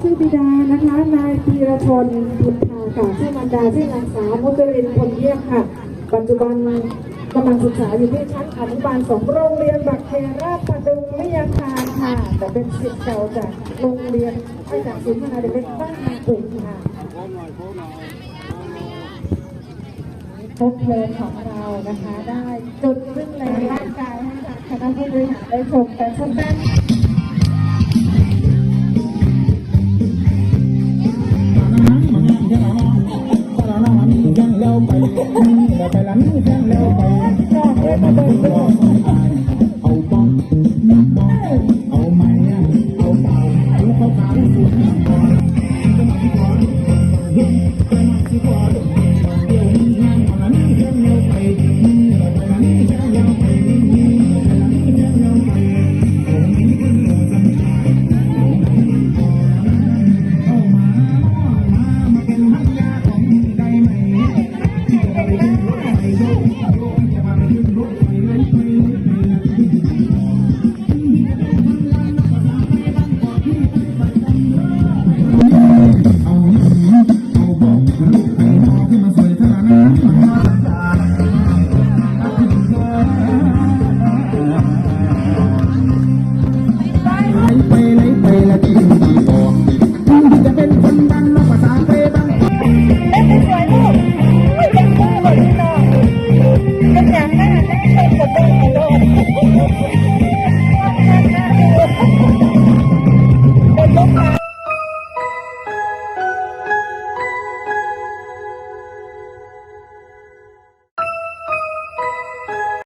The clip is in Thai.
ชื่อบิดานะคะนายธีรชนบุญพาค่ะชื่อมันดาชื่อนางสาวมุกรินพลเยี่ยมค่ะ ปัจจุบันกำลังศึกษาอยู่ที่ชั้นอนุบาลสองโรงเรียนบักเคราชประดุงวิทยาคารค่ะ แต่เป็นศิษย์เก่าจากโรงเรียนไม่จากศูนย์พัฒนาเด็กเล็กบ้านนาปุ่มค่ะพบเพลิงของเรานะคะได้จุดซึ่งแรงร่างกายให้คณะผู้บริหารได้ชมกันสั้นๆ Thank. ไปไหนไปละจริ